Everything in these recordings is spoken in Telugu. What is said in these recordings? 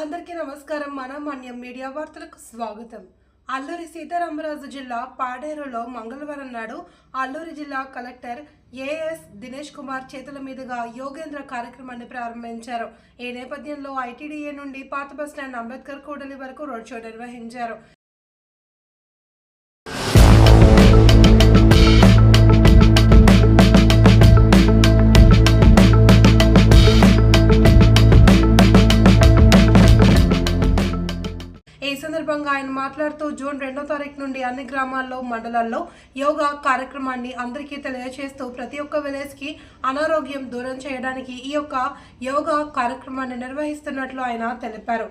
అందరికీ నమస్కారం. మన మాన్యం మీడియా వార్తలకు స్వాగతం. అల్లూరి సీతారామరాజు జిల్లా పాడేరులో మంగళవారం నాడు అల్లూరి జిల్లా కలెక్టర్ ఏఎస్ దినేష్ కుమార్ చేతుల మీదుగా యోగేంద్ర కార్యక్రమాన్ని ప్రారంభించారు. ఈ నేపథ్యంలో ఐటీడీఏ నుండి పాత బస్టాండ్ అంబేద్కర్ కూడలి వరకు రోడ్ షో నిర్వహించారు. ఈ సందర్భంగా ఆయన మాట్లాడుతూ జూన్ రెండో తారీఖు నుండి అన్ని గ్రామాల్లో మండలాల్లో యోగా కార్యక్రమాన్ని అందరికీ తెలియజేస్తూ ప్రతి ఒక్క విలేజ్కి అనారోగ్యం దూరం చేయడానికి ఈ యొక్క యోగా కార్యక్రమాన్ని నిర్వహిస్తున్నట్లు ఆయన తెలిపారు.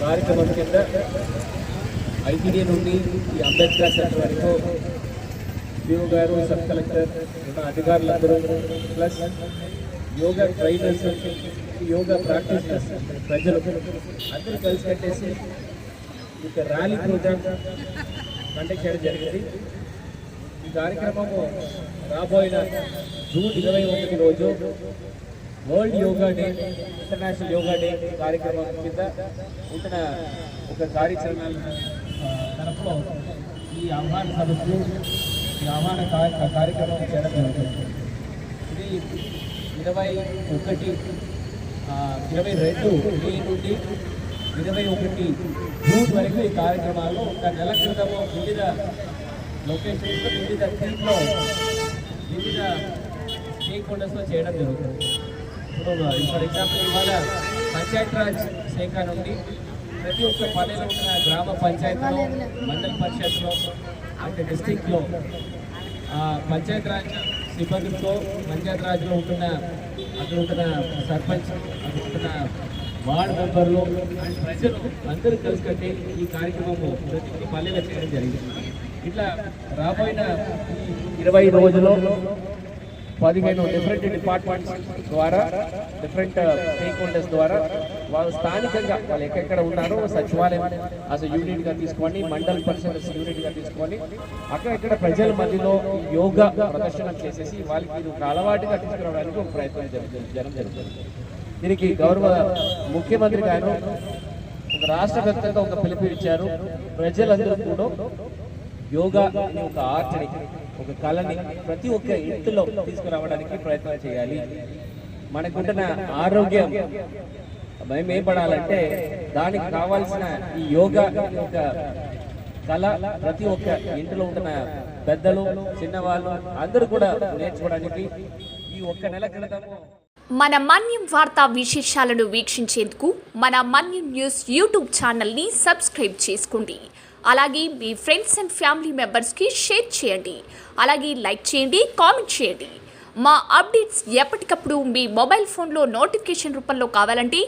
కార్యక్రమం కింద ఐటీడీ నుండి ఈ అంబేద్కర్ సెంటర్ వరకు డిఓ గారు సబ్ కలెక్టర్ ఉన్న అధికారులందరూ plus yoga trainers yoga practice చేస్తారు ప్రజలు. అందరూ కలిసి కట్టేసి ఇక ర్యాలీ ప్రోగ్రామ్ కండక్ట్ చేయడం జరిగింది. ఈ కార్యక్రమము రాబోయిన జూన్ ఇరవై ఒకటి రోజు World Yoga Day International Yoga Day కార్యక్రమం కింద ఉంటున్న ఒక కార్యాచరణ తరఫులో ఈ ఆహ్వాన సభకు ఈ ఆహ్వాన కార్యక్రమం చేయడం జరుగుతుంది. ఇది ఇరవై ఒకటి ఇరవై రెండు మే నుండి ఇరవై ఒకటి జూన్ వరకు ఈ కార్యక్రమాలు ఒక నెల క్రితము వివిధ లొకేషన్స్లో వివిధ థీమ్లో వివిధ స్టేక్ హోల్డర్స్లో చేయడం జరుగుతుంది. ఇప్పుడు ఫర్ ఎగ్జాంపుల్ ఇవాళ పంచాయతీరాజ్ శాఖ నుండి ప్రతి ఒక్క పల్లెలో ఉన్న గ్రామ పంచాయతీలో మండల పరిషత్లో అంటే డిస్టిక్లో పంచాయతీరాజ్ సిబ్బందితో పంచాయతీరాజ్లో ఉంటున్న అక్కడ ఉంటున్న సర్పంచ్ అక్కడ ఉంటున్న వార్డ్ మెంబర్లు అండ్ ప్రజలు అందరూ కలిసికట్టి ఈ కార్యక్రమము ప్రతి ఒక్క పల్లెలో చేయడం జరిగింది. ఇట్లా రాబోయిన ఇరవై రోజుల్లో పదిహేను డిఫరెంట్ డిపార్ట్మెంట్స్ ద్వారా డిఫరెంట్ స్టేక్ హోల్డర్స్ ద్వారా వాళ్ళు స్థానికంగా వాళ్ళు ఎక్కడెక్కడ ఉన్నారో సచివాలయం అసలు యూనిట్గా తీసుకొని మండల్ పరిషత్ యూనిట్గా అక్కడెక్కడ ప్రజల మధ్యలో యోగా ప్రదర్శన చేసేసి వాళ్ళకి ఇది ఒక అలవాటుగా తీసుకురావడానికి ఒక ప్రయత్నం జరుగుతుంది జనం జరుగుతుంది. దీనికి గౌరవ ముఖ్యమంత్రి గారు ఒక రాష్ట్ర వ్యాప్తంగా ఒక పిలుపు ఇచ్చారు. ప్రజలందరూ కూడా యోగా అనే ఒక ఆర్ట్ని ఒక కళని ప్రతి ఒక్క ఇంటిలో తీసుకురావడానికి ప్రయత్నం చేయాలి. మనకుంటున్న ఆరోగ్యం భయం మేంపడాలంటే దానికి కావాల్సిన ఈ యోగా యొక్క కళ ప్రతి ఒక్క ఇంటిలో ఉంటున్న పెద్దలు చిన్నవాళ్ళు అందరూ కూడా నేర్చుకోవడానికి ఈ ఒక్క నెల క్రితము మన మన్యం వార్తా విశేషాలను వీక్షించేందుకు మన మన్యం న్యూస్ యూట్యూబ్ ఛానల్ని సబ్స్క్రైబ్ చేసుకోండి. అలాగే మీ ఫ్రెండ్స్ అండ్ ఫ్యామిలీ మెంబర్స్కి షేర్ చేయండి. అలాగే లైక్ చేయండి కామెంట్ చేయండి. మా అప్డేట్స్ ఎప్పటికప్పుడు మీ మొబైల్ ఫోన్లో నోటిఫికేషన్ రూపంలో కావాలంటే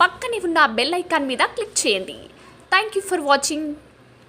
పక్కనే ఉన్న బెల్ ఐకాన్ మీద క్లిక్ చేయండి. Thank you for watching